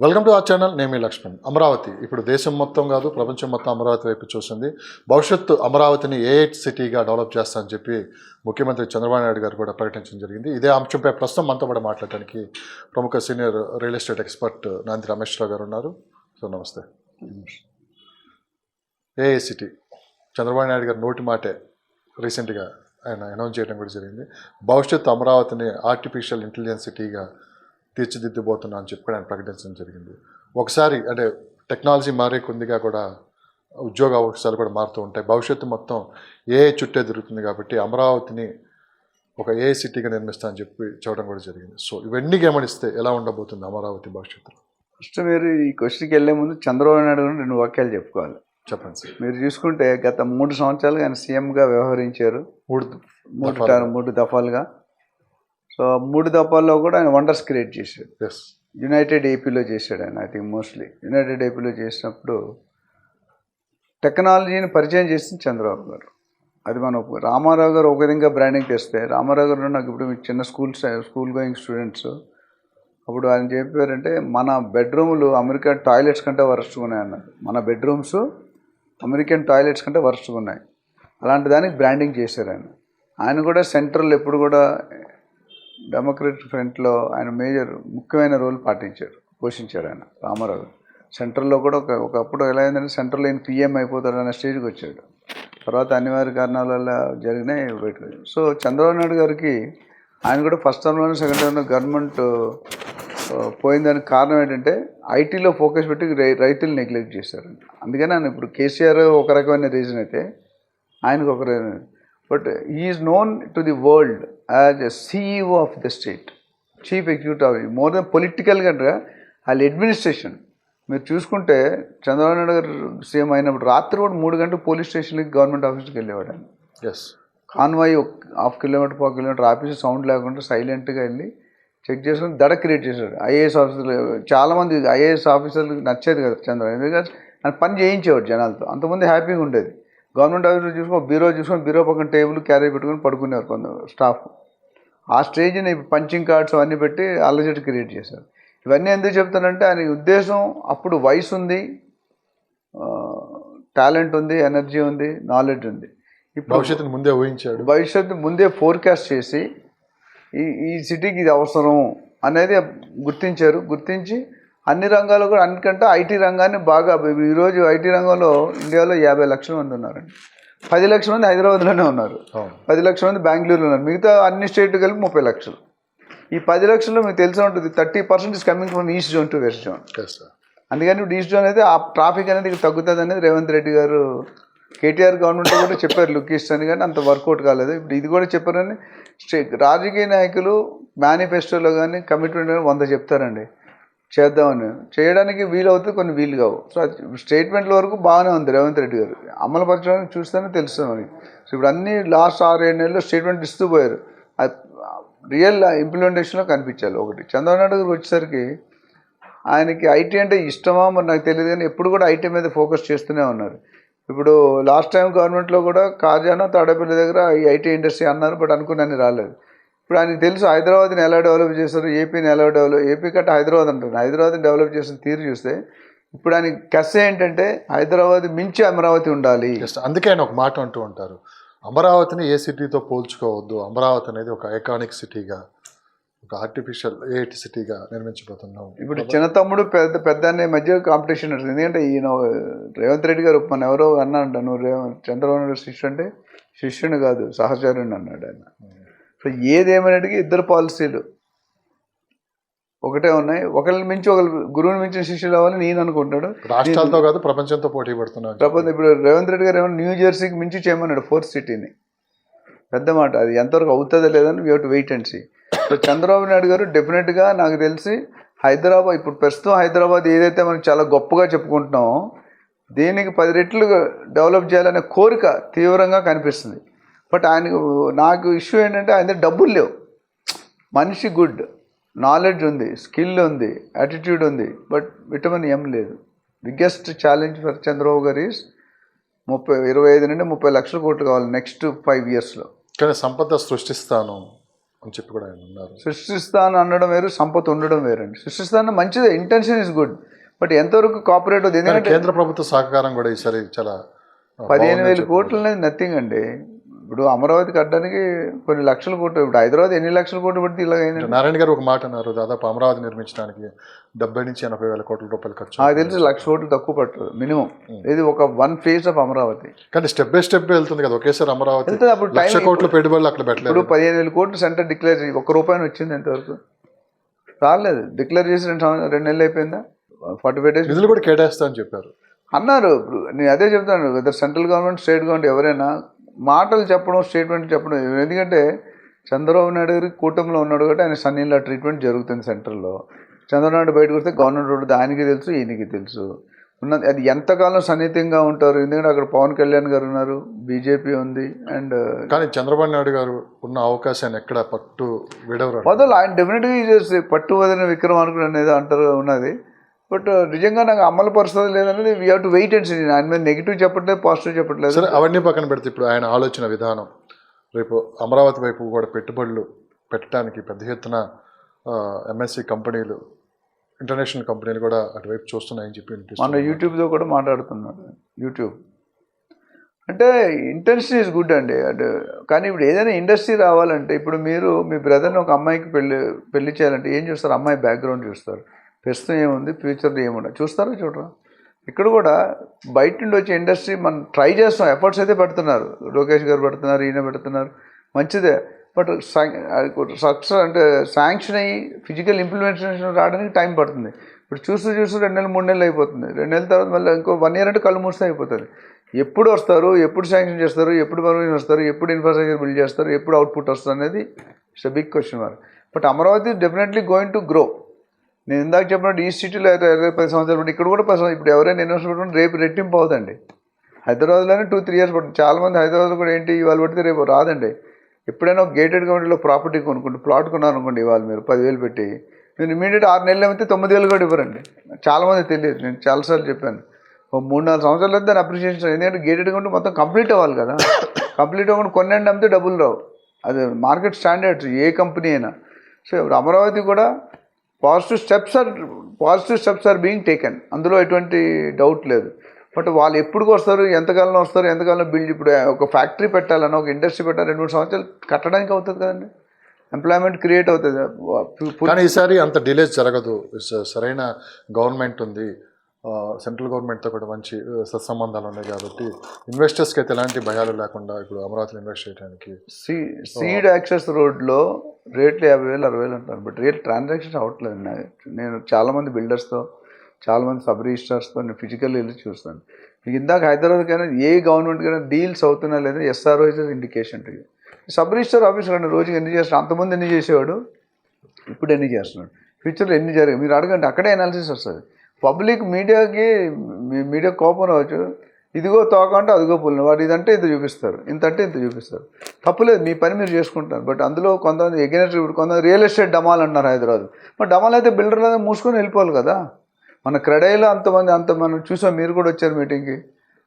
Welcome to ఆ channel. నేమి లక్ష్మణ్. అమరావతి. ఇప్పుడు దేశం మొత్తం కాదు ప్రపంచం మొత్తం అమరావతి వైపు చూస్తుంది. భవిష్యత్తు అమరావతిని ఏ ఎయిట్ సిటీగా డెవలప్ చేస్తానని చెప్పి ముఖ్యమంత్రి చంద్రబాబు నాయుడు గారు కూడా ప్రకటించడం జరిగింది. ఇదే అంశంపై ప్రస్తుతం మనతో కూడా మాట్లాడటానికి ప్రముఖ సీనియర్ రియల్ ఎస్టేట్ ఎక్స్పర్ట్ నాంది రమేష్ రావు గారు ఉన్నారు. సో నమస్తే. ఏ సిటీ చంద్రబాబు నాయుడు గారు నోటి మాటే రీసెంట్గా ఆయన అనౌన్స్ చేయడం కూడా జరిగింది. భవిష్యత్తు అమరావతిని ఆర్టిఫిషియల్ ఇంటెలిజెన్స్ సిటీగా తీర్చిదిద్దుబోతున్నా అని చెప్పి ఆయన ప్రకటించడం జరిగింది. ఒకసారి అంటే టెక్నాలజీ మారే కొద్దిగా కూడా ఉద్యోగ అవకాశాలు కూడా మారుతూ ఉంటాయి. భవిష్యత్తు మొత్తం ఏ చుట్టే జరుగుతుంది కాబట్టి అమరావతిని ఒక ఏ సిటీగా నిర్మిస్తా అని చెప్పి చెప్పడం కూడా జరిగింది. సో ఇవన్నీ గమనిస్తే ఎలా ఉండబోతుంది అమరావతి భవిష్యత్తులో? ఫస్ట్ మీరు ఈ క్వశ్చన్కి వెళ్ళే ముందు చంద్రబాబు నాయుడు గారు రెండు వాక్యాలు చెప్పుకోవాలి. చెప్పండి సార్. మీరు చూసుకుంటే గత మూడు సంవత్సరాలుగా ఆయన సీఎంగా వ్యవహరించారు. మూడు మూడు మూడు దఫాలుగా. సో మూడు దఫాల్లో కూడా ఆయన వండర్స్ క్రియేట్ చేశాడు. యునైటెడ్ ఏపీలో చేశాడు ఆయన ఐ థింక్ మోస్ట్లీ. యునైటెడ్ ఏపీలో చేసినప్పుడు టెక్నాలజీని పరిచయం చేసింది చంద్రబాబు గారు. అది మనం రామారావు గారు ఒక విధంగా బ్రాండింగ్ తెస్తే రామారావు గారు నాకు ఇప్పుడు చిన్న స్కూల్ స్కూల్ గోయింగ్ స్టూడెంట్స్. అప్పుడు ఆయన చెప్పారంటే మన బెడ్రూములు అమెరికన్ టాయిలెట్స్ కంటే వరస్ట్గా ఉన్నాయి అన్నారు. మన బెడ్రూమ్స్ అమెరికన్ టాయిలెట్స్ కంటే వరస్ట్గా ఉన్నాయి. అలాంటి దానికి బ్రాండింగ్ చేశారు ఆయన. ఆయన కూడా సెంట్రల్ ఎప్పుడు కూడా డెమోక్రటిక్ ఫ్రంట్లో ఆయన మేజర్ ముఖ్యమైన రోల్ పాటించారు పోషించాడు ఆయన రామారావు. సెంట్రల్లో కూడా ఒక ఒకప్పుడు ఎలా అయిందంటే సెంట్రల్ ఆయన పిఎం అయిపోతాడు అనే స్టేజ్కి వచ్చాడు. తర్వాత అనివార్య కారణాల వల్ల జరిగినాయి బయటకు సో చంద్రబాబు నాయుడు గారికి ఆయన కూడా ఫస్ట్ టర్మ్లోనే సెకండ్ టర్మ్లో గవర్నమెంట్ పోయిందానికి కారణం ఏంటంటే ఐటీలో ఫోకస్ పెట్టి రై- రైతులు నెగ్లెక్ట్ చేశారు అందుకని ఆయన ఇప్పుడు కేసీఆర్ ఒక రకమైన రీజన్ అయితే ఆయనకు ఒక but is known to the world as a CEO of the state chief executive of more than political కంటే వాళ్ళ అడ్మినిస్ట్రేషన్ మీరు చూసుకుంటే చంద్రబాబు నాయుడు గారు సీఎం అయినప్పుడు రాత్రి కూడా మూడు గంటలు పోలీస్ స్టేషన్కి గవర్నమెంట్ ఆఫీస్కి వెళ్ళేవాడు. ఆయన ఎస్ కాన్వాయ్ ఒక హాఫ్ కిలోమీటర్ పావు కిలోమీటర్ ఆఫీస్ సౌండ్ లేకుండా సైలెంట్గా వెళ్ళి చెక్ చేసుకుని దడ క్రియేట్ చేశాడు. ఐఏఎస్ ఆఫీసర్లు చాలామంది ఐఏఎస్ ఆఫీసర్లకు నచ్చేది కదా చంద్ర ఎందుకంటే ఆయన పని చేయించేవాడు జనాలతో. అంతమంది హ్యాపీగా ఉండేది. గవర్నమెంట్ ఆఫీసులో చూసుకొని బీరో చూసుకొని బీరో పక్కన టేబుల్ క్యారీ పెట్టుకొని పడుకునేవారు కొంత స్టాఫ్. ఆ స్టేజ్ని పంచింగ్ కార్డ్స్ అవన్నీ పెట్టి అల్లజడి క్రియేట్ చేశారు. ఇవన్నీ ఎందుకు చెప్తానంటే ఆయన ఉద్దేశం అప్పుడు వయసు ఉంది టాలెంట్ ఉంది ఎనర్జీ ఉంది నాలెడ్జ్ ఉంది. ఇప్పుడు భవిష్యత్తుని ముందే ఊహించాడు. భవిష్యత్తు ముందే ఫోర్కాస్ట్ చేసి ఈ ఈ సిటీకి ఇది అవసరం అనేది గుర్తించారు. గుర్తించి అన్ని రంగాల్లో కూడా అన్నికంటే ఐటీ రంగాన్ని బాగా ఈరోజు ఐటీ రంగంలో ఇండియాలో యాభై లక్షల మంది ఉన్నారండి. పది లక్షల మంది హైదరాబాద్లోనే ఉన్నారు. పది లక్షల మంది బెంగళూరులో ఉన్నారు. మిగతా అన్ని స్టేట్లు కలిపి ముప్పై లక్షలు. ఈ పది లక్షల్లో మీకు తెలిసే ఉంటుంది thirty percent is coming from east zone to west zone. అందుకని ఇప్పుడు ఈస్ట్ జోన్ అయితే ఆ ట్రాఫిక్ అనేది ఇక్కడ తగ్గుతుంది అనేది రేవంత్ రెడ్డి గారు కేటీఆర్ గవర్నమెంట్ కూడా చెప్పారు లుక్ ఈస్ట్ అని కానీ అంత వర్కౌట్ కాలేదు. ఇప్పుడు ఇది కూడా చెప్పారని రాజకీయ నాయకులు మేనిఫెస్టోలో కానీ కమిట్మెంట్ కానీ వంద చెప్తారండి. చేద్దామని. చేయడానికి వీలు అవుతుంది కొన్ని వీలు కావు. సో స్టేట్మెంట్ల వరకు బాగానే ఉంది రేవంత్ రెడ్డి గారు. అమలు పరచడానికి చూస్తేనే తెలుస్తుంది మనకి. సో ఇప్పుడు అన్ని లాస్ట్ ఆరు ఏడు నెలల్లో స్టేట్మెంట్ ఇస్తూ పోయారు. అది రియల్ ఇంప్లిమెంటేషన్లో కనిపించాలి ఒకటి. చంద్రబాబు నాయుడు గారు వచ్చేసరికి ఆయనకి ఐటీ అంటే ఇష్టమా? మరి నాకు తెలియదు కానీ ఎప్పుడు కూడా ఐటీ మీద ఫోకస్ చేస్తూనే ఉన్నారు. ఇప్పుడు లాస్ట్ టైం గవర్నమెంట్లో కూడా కాజానో తాడేపల్లి దగ్గర ఈ ఐటీ ఇండస్ట్రీ అన్నారు బట్ అనుకున్నాను రాలేదు. ఇప్పుడు ఆయనకి తెలుసు హైదరాబాద్ని ఎలా డెవలప్ చేశారు ఏపీని ఎలా డెవలప్ ఏపీ కంటే హైదరాబాద్ అంటారు హైదరాబాద్ని డెవలప్ చేసిన తీరు చూస్తే ఇప్పుడు ఆయన కస ఏంటంటే హైదరాబాద్ మించి అమరావతి ఉండాలి. అందుకే ఆయన ఒక మాట అంటూ ఉంటారు. అమరావతిని ఏ సిటీతో పోల్చుకోవద్దు. అమరావతి అనేది ఒక ఐకానిక్ సిటీగా ఒక ఆర్టిఫిషియల్ ఏటి సిటీగా నిర్మించబోతున్నాం. ఇప్పుడు చిన్న తమ్ముడు పెద్ద పెద్ద అనే మధ్య కాంపిటీషన్ ఉంటుంది ఎందుకంటే ఈయన రేవంత్ రెడ్డి గారు మన ఎవరో అన్నాడు నువ్వు రేవంత్ చంద్రబాబు నాయుడు శిష్యుడు అంటే శిష్యుని కాదు సహచరుని అన్నాడు ఆయన. సో ఏదేమైనటికి ఇద్దరు పాలసీలు. ఒకటే ఉన్నాయి. ఒకరిని మించి ఒకరు గురువుని మించిన శిష్యులు అవ్వాలని నేను అనుకుంటాడు రాష్ట్రాలతో కాదు ప్రపంచంతో పోటీ పడుతున్నాం కాకపోతే ఇప్పుడు రేవంత్ రెడ్డి గారు ఏమన్నా న్యూ జెర్సీకి మించి చేయమన్నాడు ఫోర్త్ సిటీని. పెద్ద మాట. అది ఎంతవరకు అవుతుందో లేదని we to wait and see so Chandrababu Naidu garu డెఫినెట్గా నాకు తెలిసి హైదరాబాద్ ఇప్పుడు ప్రస్తుతం హైదరాబాద్ ఏదైతే మనం చాలా గొప్పగా చెప్పుకుంటున్నామో దీనికి పది రెట్లు డెవలప్ చేయాలనే కోరిక తీవ్రంగా కనిపిస్తుంది. బట్ ఆయన నాకు ఇష్యూ ఏంటంటే ఆయన డబ్బులు లేవు. మనిషి గుడ్ నాలెడ్జ్ ఉంది స్కిల్ ఉంది యాటిట్యూడ్ ఉంది బట్ విటమిన్ ఎం లేదు. బిగ్గెస్ట్ ఛాలెంజ్ ఫర్ చంద్రబాబు గారు ఈస్ ముప్పై ఇరవై ఐదు నుండి ముప్పై లక్షల కోట్లు కావాలి నెక్స్ట్ ఫైవ్ ఇయర్స్లో. కానీ సంపద సృష్టిస్తాను అని చెప్పి కూడా ఆయన ఉన్నారు సృష్టిస్తాను అనడం వేరు సంపద ఉండడం వేరండి. సృష్టిస్తాను మంచిదే ఇంటెన్షన్ ఇస్ గుడ్ బట్ ఎంతవరకు కోఆపరేట్ అవుతుంది ఎందుకంటే కేంద్ర ప్రభుత్వ సహకారం కూడా ఈసారి చాలా పదిహేను వేల కోట్లు అనేది నథింగ్ అండి. ఇప్పుడు అమరావతి కట్టడానికి కొన్ని లక్షల కోట్లు ఇప్పుడు హైదరాబాద్ ఎన్ని లక్షల కోట్లు పడితే ఇలా అయింది నారాయణ గారు ఒక మాట అన్నారు దాదాపు అమరావతి నిర్మించడానికి డెబ్బై నుంచి ఎనభై వేల కోట్ల రూపాయలు ఖర్చు నాకు తెలిసి లక్ష కోట్లు తక్కువ పట్టదు మినిమం. ఇది ఒక వన్ ఫేజ్ ఆఫ్ అమరావతి. కానీ స్టెప్ బై స్టెప్ వెళ్తుంది కదా ఒకేసారి అమరావతి అప్పుడు లక్ష కోట్ల పెట్టుబడులు అక్కడ పెట్టలేదు. ఇప్పుడు పదిహేను వేల కోట్లు సెంటర్ డిక్లేర్ చేసి ఒక్క రూపాయలు వచ్చింది ఎంతవరకు? రాలేదు. డిక్లేర్ చేసి రెండు రెండు నెలలు అయిపోయిందా? ఫార్టీ ఫైవ్ డేస్ నిధులు కూడా కేటాయిస్తా అని చెప్పారు. అన్నారు. నేను అదే చెప్తాను whether central government state government ఎవరైనా మాటలు చెప్పడం స్టేట్మెంట్ చెప్పడం ఎందుకంటే చంద్రబాబు నాయుడు గారి కూటమిలో ఉన్నాడు కాబట్టి ఆయన సన్నీళ్ళ ట్రీట్మెంట్ జరుగుతుంది సెంట్రల్లో. చంద్రబాబు నాయుడు బయటకు వస్తే గవర్నమెంట్ ఉంటుంది ఆయనకి తెలుసు ఈయనకి తెలుసు. ఉన్నది అది ఎంతకాలం సన్నిహితంగా ఉంటారు? ఎందుకంటే అక్కడ పవన్ కళ్యాణ్ గారు ఉన్నారు బీజేపీ ఉంది అండ్ కానీ చంద్రబాబు నాయుడు గారు ఉన్న అవకాశాన్ని ఎక్కడ పట్టు విడవరు మొదలు ఆయన డెఫినెట్గా పట్టు వదిలిన విక్రమార్కుడు అనేది అంటారు ఉన్నది. బట్ నిజంగా నాకు అమలు పరుస్తుంది లేదనేది we have to wait and see ఆయన మీద నెగిటివ్ చెప్పట్లేదు పాజిటివ్ చెప్పట్లేదు. సరే అవన్నీ పక్కన పెడితే ఇప్పుడు ఆయన ఆలోచన విధానం. రేపు అమరావతి వైపు కూడా పెట్టుబడులు పెట్టడానికి పెద్ద ఎత్తున ఎంఎస్సి కంపెనీలు ఇంటర్నేషనల్ కంపెనీలు కూడా అటువైపు చూస్తున్నాయని చెప్పి మన. యూట్యూబ్లో కూడా మాట్లాడుతున్నాడు. యూట్యూబ్. అంటే ఇంటెన్షన్ ఇస్ గుడ్ అండి. అంటే కానీ ఇప్పుడు ఏదైనా ఇండస్ట్రీ రావాలంటే ఇప్పుడు మీరు మీ బ్రదర్ని ఒక అమ్మాయికి పెళ్ళి పెళ్ళి చేయాలంటే ఏం చూస్తారు? అమ్మాయి బ్యాక్గ్రౌండ్ చూస్తారు. ప్రస్తుతం ఏముంది? ఫ్యూచర్లో ఏముండదు చూస్తారా చూడరా? ఇక్కడ కూడా బయట నుండి వచ్చే ఇండస్ట్రీ మనం ట్రై చేస్తాం. ఎఫర్ట్స్ అయితే పెడుతున్నారు. లోకేష్ గారు పెడుతున్నారు ఈయన పెడుతున్నారు. మంచిదే. బట్ సక్సెస్ అంటే శాంక్షన్ అయ్యి ఫిజికల్ ఇంప్లిమెంటేషన్ రావడానికి టైం పడుతుంది. ఇప్పుడు చూస్తూ చూస్తూ రెండు నెలలు మూడు నెలలు అయిపోతుంది. రెండు నెలల తర్వాత మళ్ళీ ఇంకో వన్ ఇయర్ అంటే కళ్ళు మూస్తే అయిపోతుంది. ఎప్పుడు వస్తారు ఎప్పుడు శాంక్షన్ చేస్తారు ఎప్పుడు పర్మిషన్ వస్తారు ఎప్పుడు ఇన్ఫ్రాస్ట్రక్చర్ బిల్డ్ చేస్తారు ఎప్పుడు అవుట్పుట్ వస్తుంది అనేది it's big question mark but Amaravati definitely going to grow నేను ఇందాక చెప్పినట్టు ఈ సిటీలో ఇరవై పది సంవత్సరాలు ఇక్కడ కూడా పది సంవత్సరాలు ఇప్పుడు ఎవరైనా ఇన్వెస్ట్మెంట్ పెట్టుకుంటే రేపు రెట్టింపు అవుతుంది హైదరాబాద్లోనే టూ త్రీ ఇయర్స్ పడుతుంది. చాలామంది హైదరాబాద్ కూడా ఏంటి ఇవాళ పడితే రేపు రాదండి. ఎప్పుడైనా ఒక గేటెడ్ కమ్యూనిటీలో ప్రాపర్టీ కొనుక్కుంటే ప్లాట్ కొన్నారు అనుకోండి ఇవాళ మీరు పదివేలు పెట్టి నేను ఇమీడియట్ ఆరు నెలలు అయితే తొమ్మిది వేలు కూడా ఇవ్వరండి. చాలామంది తెలియదు నేను చాలాసార్లు చెప్పాను. ఓ మూడు నాలుగు సంవత్సరాలు అయితే దాన్ని అప్రిషియేషన్ ఎందుకంటే గేటెడ్ కమ్యూనిటీ మొత్తం కంప్లీట్ అవ్వాలి కదా. కంప్లీట్ అవ్వకుండా కొన్నండి అమ్మితే డబ్బులు రావు. అది మార్కెట్ స్టాండర్డ్స్ ఏ కంపెనీ అయినా. సో ఇప్పుడు అమరావతి కూడా positive steps are positive steps are being taken. అందులో ఎటువంటి డౌట్ లేదు. బట్ వాళ్ళు ఎప్పుడు వస్తారు ఎంతకాలం వస్తారు ఎంతకాలం బిల్డ్ ఇప్పుడు ఒక ఫ్యాక్టరీ పెట్టాలన్నా ఒక ఇండస్ట్రీ పెట్టాలి రెండు మూడు సంవత్సరాలు కట్టడానికి అవుతుంది కదండి. ఎంప్లాయ్మెంట్ క్రియేట్ అవుతుంది. కానీ ఈసారి అంత డిలే జరగదు. స- సరైన గవర్నమెంట్ ఉంది. సెంట్రల్ గవర్నమెంట్తో కూడా మంచి సత్సంబంధాలు ఉన్నాయి కాబట్టి ఇన్వెస్టర్స్కి అయితే ఎలాంటి భయాలు లేకుండా ఇప్పుడు అమరావతిలో ఇన్వెస్ట్ చేయడానికి సీ సీడ్ యాక్సెస్ రోడ్లో రేట్లు యాభై వేలు అరవై వేలు అంటారు బట్ రియల్ ట్రాన్సాక్షన్స్ అవ్వట్లేదు. నేను చాలామంది బిల్డర్స్తో చాలామంది సబ్ రిజిస్టర్స్తో నేను ఫిజికల్ వెళ్ళి చూస్తాను. మీకు ఇందాక హైదరాబాద్కైనా ఏ గవర్నమెంట్కైనా డీల్స్ అవుతున్నా లేదా SRO is indication to sub register office కానీ రోజుకి ఎన్ని చేస్తాడు అంతకుముందు ఎన్ని చేసేవాడు? ఇప్పుడు ఎన్ని చేస్తున్నాడు? ఫ్యూచర్లో ఎన్ని జరిగాయి మీరు అడగండి. అక్కడే అనాలిసిస్ వస్తుంది. పబ్లిక్ మీడియాకి మీ- మీడియా కోపం రావచ్చు. ఇదిగో తోక అంటే అదిగో పుల్లిన వాడు ఇదంటే ఇంత చూపిస్తారు. ఇంత అంటే ఇంత చూపిస్తారు తప్పులేదు మీ పని మీరు చేసుకుంటారు బట్ అందులో కొంతమంది ఎగ్నెస్ట్ ఇప్పుడు కొంతమంది రియల్ ఎస్టేట్ డమాల్ అంటున్నారు హైదరాబాద్. మరి డమాల్ అయితే బిల్డర్లు అయితే మూసుకొని వెళ్ళిపోవాలి కదా. మన క్రెడైలో అంతమంది అంత మనం చూసాం మీరు కూడా వచ్చారు మీటింగ్కి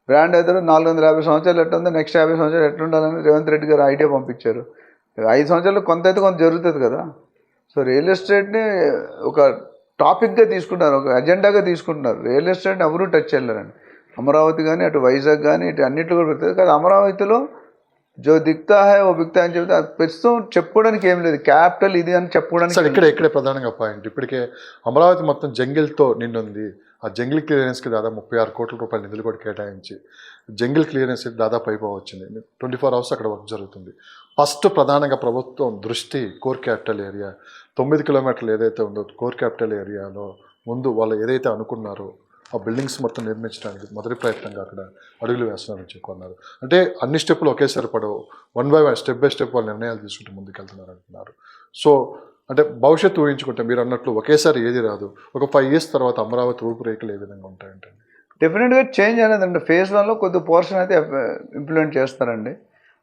బ్రాండ్ అయితే నాలుగు వందల యాభై సంవత్సరాలు ఎట్లా ఉంది నెక్స్ట్ యాభై సంవత్సరాలు ఎట్లా ఉండాలని రేవంత్ రెడ్డి గారు ఐడియా పంపించారు. ఐదు సంవత్సరాలు కొంత అయితే కొంత జరుగుతుంది కదా. సో రియల్ ఎస్టేట్ని ఒక టాపిక్గా తీసుకుంటున్నారు ఒక అజెండాగా తీసుకుంటున్నారు. రియల్ ఎస్టేట్ని ఎవరూ టచ్ చేయలేరండి. అమరావతి కానీ అటు వైజాగ్ కానీ ఇటు అన్నింటిలో కూడా పెడుతుంది కానీ అమరావతిలో జో దిక్తా హై ఓ బిక్తా అని చెప్తే అది ప్రస్తుతం చెప్పుకోవడానికి ఏం లేదు. క్యాపిటల్ ఇది అని చెప్పుకోవడానికి సార్ ఇక్కడ ఇక్కడే ప్రధానంగా పాయింట్ ఇప్పటికే అమరావతి మొత్తం జంగిల్తో నిండుంది. ఆ జంగిల్ క్లియరెన్స్కి దాదాపు ముప్పై ఆరు కోట్ల రూపాయల నిధులు కూడా కేటాయించి జంగిల్ క్లియరెన్స్ దాదాపు అయిపోవచ్చింది. ట్వంటీ ఫోర్ అవర్స్ అక్కడ వర్క్ జరుగుతుంది. ఫస్ట్ ప్రధానంగా ప్రభుత్వం దృష్టి కోర్ క్యాపిటల్ ఏరియా. తొమ్మిది కిలోమీటర్లు ఏదైతే ఉందో కోర్ క్యాపిటల్ ఏరియాలో ముందు వాళ్ళు ఏదైతే అనుకున్నారో ఆ బిల్డింగ్స్ మొత్తం నిర్మించడానికి మొదటి ప్రయత్నంగా అక్కడ అడుగులు వేస్తున్నారని చెప్పుకున్నారు అంటే అన్ని స్టెప్పులు ఒకేసారి పడవు. One by one step by step వాళ్ళు నిర్ణయాలు తీసుకుంటూ ముందుకెళ్తున్నారు అంటున్నారు. సో అంటే భవిష్యత్తు ఊహించుకుంటే మీరు అన్నట్లు ఒకేసారి ఏది రాదు. ఒక ఫైవ్ ఇయర్స్ తర్వాత అమరావతి రూపురేఖలు ఏ విధంగా ఉంటాయంటే. డెఫినెట్గా చేంజ్ అనేది అండి. ఫేజ్ వన్లో కొద్ది పోర్షన్ అయితే uh, ఇంప్లిమెంట్ చేస్తారండి.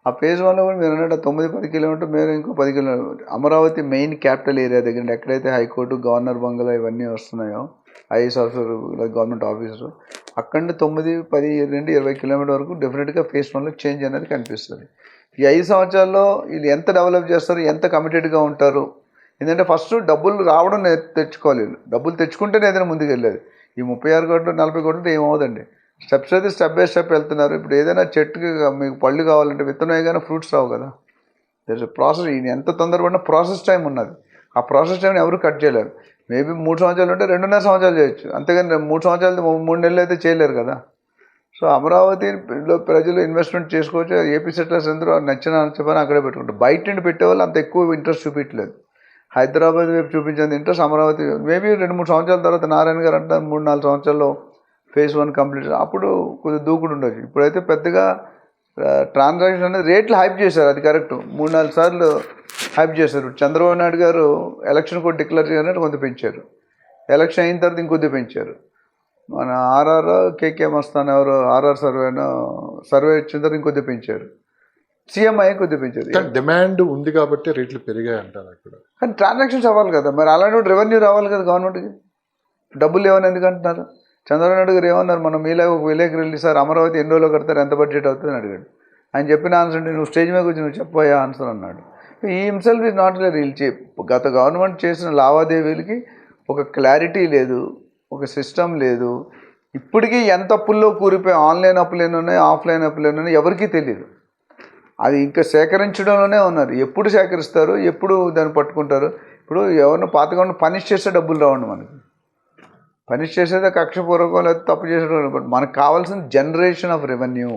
ఆ ఫేజ్ వన్లో కూడా మీరు అన్నట్టు తొమ్మిది పది కిలోమీటర్ మీరు ఇంకో పది kilometre Amaravati main capital area దగ్గర ఎక్కడైతే హైకోర్టు గవర్నర్ బంగ్లా ఇవన్నీ వస్తున్నాయో ఐఏఎస్ ఆఫీసర్ గవర్నమెంట్ ఆఫీసర్ అక్కడ నుండి తొమ్మిది పది నుండి ఇరవై కిలోమీటర్ వరకు డెఫినెట్గా ఫేజ్ వన్లో చేంజ్ అనేది కనిపిస్తుంది. ఈ ఐదు సంవత్సరాల్లో వీళ్ళు ఎంత డెవలప్ చేస్తారు ఎంత కమిటెడ్గా ఉంటారు? ఎందుకంటే ఫస్ట్ డబ్బులు రావడం తెచ్చుకోవాలి వీళ్ళు డబ్బులు తెచ్చుకుంటేనే ఏదైనా ముందుకు వెళ్ళేది ఈ ముప్పై ఆరు కోట్లు నలభై కోట్లు ఏమవుదండి స్టెప్స్ అయితే స్టెప్ బై స్టెప్ వెళ్తున్నారు. ఇప్పుడు ఏదైనా చెట్టుకి మీకు పళ్ళు కావాలంటే విత్తనం కానీ ఫ్రూట్స్ రావు కదా. దర్ ప్రాసెస్ ఎంత తొందరపడినా ప్రాసెస్ టైం ఉన్నది. ఆ ప్రాసెస్ టైంని ఎవరు కట్ చేయలేరు. మేబీ మూడు సంవత్సరాలు ఉంటే రెండున్నర సంవత్సరాలు చేయొచ్చు. అంతేగాని మూడు సంవత్సరాలు మూడు నెలలు అయితే చేయలేరు కదా. సో అమరావతిలో ప్రజలు ఇన్వెస్ట్మెంట్ చేసుకోవచ్చు. ఏపీ సెటిలర్స్ అందరూ నచ్చిన చెప్పని అక్కడే పెట్టుకుంటారు. బయట నుండి పెట్టే వాళ్ళు అంత ఎక్కువ ఇంట్రెస్ట్ చూపించలేదు. హైదరాబాద్ వైపు చూపించేంత ఇంట్రెస్ట్ అమరావతి. మేబీ రెండు మూడు సంవత్సరాల తర్వాత నారాయణ గారు అంటారు మూడు నాలుగు సంవత్సరాల్లో ఫేజ్ వన్ కంప్లీట్ అప్పుడు కొద్దిగా దూకుడు ఉండొచ్చు. ఇప్పుడైతే పెద్దగా ట్రాన్సాక్షన్ అనేది రేట్లు హైప్ చేశారు అది కరెక్ట్ మూడు నాలుగు సార్లు హైప్ చేశారు. చంద్రబాబు నాయుడు గారు ఎలక్షన్ కూడా డిక్లేర్ చేయనట్టు కొంత పెంచారు. ఎలక్షన్ అయిన తర్వాత ఇంకొద్ది పెంచారు. మన ఆర్ఆర్ కేకే మస్తాన్ ఎవరు ఆర్ఆర్ సర్వేను సర్వే ఇచ్చిన తర్వాత ఇంకొద్ది పెంచారు. సీఎంఐ కొద్ది పెంచారు. డిమాండ్ ఉంది కాబట్టి రేట్లు పెరిగాయి అంటారు అక్కడ. కానీ ట్రాన్సాక్షన్స్ అవ్వాలి కదా. మరి అలాంటి రెవెన్యూ రావాలి కదా గవర్నమెంట్కి డబ్బులు లేవని ఎందుకు అంటున్నారు? చంద్రబాబు నాయుడు గారు ఏమన్నారు? మనం మీలాగా ఒక విలేకరు వెళ్ళి సార్ అమరావతి ఎన్ని రోజులు కడతారు? ఎంత బడ్జెట్ అవుతుందని అడిగాడు. ఆయన చెప్పిన ఆన్సర్ అంటే నువ్వు స్టేజ్ మీద కూర్చొని నువ్వు చెప్పబోయే ఆన్సర్ అన్నాడు. ఈ హిమ్సెల్ఫ్ ఈజ్ నాట్ రీల్ చే గత గవర్నమెంట్ చేసిన లావాదేవీలకి ఒక క్లారిటీ లేదు ఒక సిస్టమ్ లేదు. ఇప్పటికీ ఎంత అప్పుల్లో కూరిపోయి ఆన్లైన్ అప్పులు ఎన్ని ఉన్నాయి? ఆఫ్లైన్ అప్పులు ఎన్ని ఉన్నాయి? ఎవరికీ తెలియదు. అది ఇంకా సేకరించడంలోనే ఉన్నారు. ఎప్పుడు సేకరిస్తారు? ఎప్పుడు దాన్ని పట్టుకుంటారు? ఇప్పుడు ఎవరిని పాతగా పనిష్ చేస్తే డబ్బులు రావండి మనకి. పని చేసేది కక్షపూర్వకం లేదా తప్పు చేసేటప్పుడు బట్ మనకు కావాల్సిన generation of revenue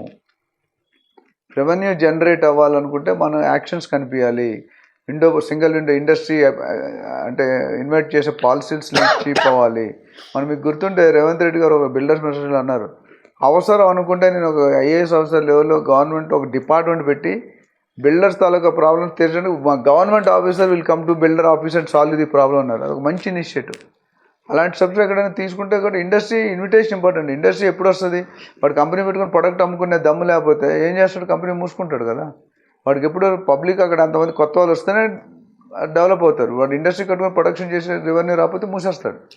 revenue generate అవ్వాలనుకుంటే మనం యాక్షన్స్ కనిపించాలి విండో సింగిల్ విండో ఇండస్ట్రీ అంటే ఇన్వైట్ చేసే పాలసీస్ చీప్ అవ్వాలి మనం మీకు గుర్తుంటే రేవంత్ రెడ్డి గారు ఒక బిల్డర్స్ మినిస్టర్లు అన్నారు. అవసరం అనుకుంటే నేను ఒక ఐఏఎస్ ఆఫీసర్ లెవెల్లో గవర్నమెంట్ ఒక డిపార్ట్మెంట్ పెట్టి బిల్డర్స్ తాలూకా ప్రాబ్లమ్స్ తీర్చడానికి మా government officer will come to builder office and solve the problem అన్నారు. అది ఒక మంచి ఇనిషియేటివ్ అలాంటి సబ్జెక్ట్ ఎక్కడైనా తీసుకుంటే కూడా ఇండస్ట్రీ ఇన్విటేషన్ ఇంపార్టెంట్ ఇండస్ట్రీ ఎప్పుడు వస్తుంది? వాడు కంపెనీ పెట్టుకుని ప్రొడక్ట్ అమ్ముకునే దమ్ము లేకపోతే ఏం చేస్తాడు? కంపెనీ మూసుకుంటాడు కదా. వాడికి ఎప్పుడు పబ్లిక్ అక్కడ అంతమంది కొత్త వాళ్ళు వస్తేనే డెవలప్ అవుతారు. వాడు ఇండస్ట్రీ కట్టుకుని ప్రొడక్షన్ చేసే రెవెన్యూ రాకపోతే మూసేస్తాడు.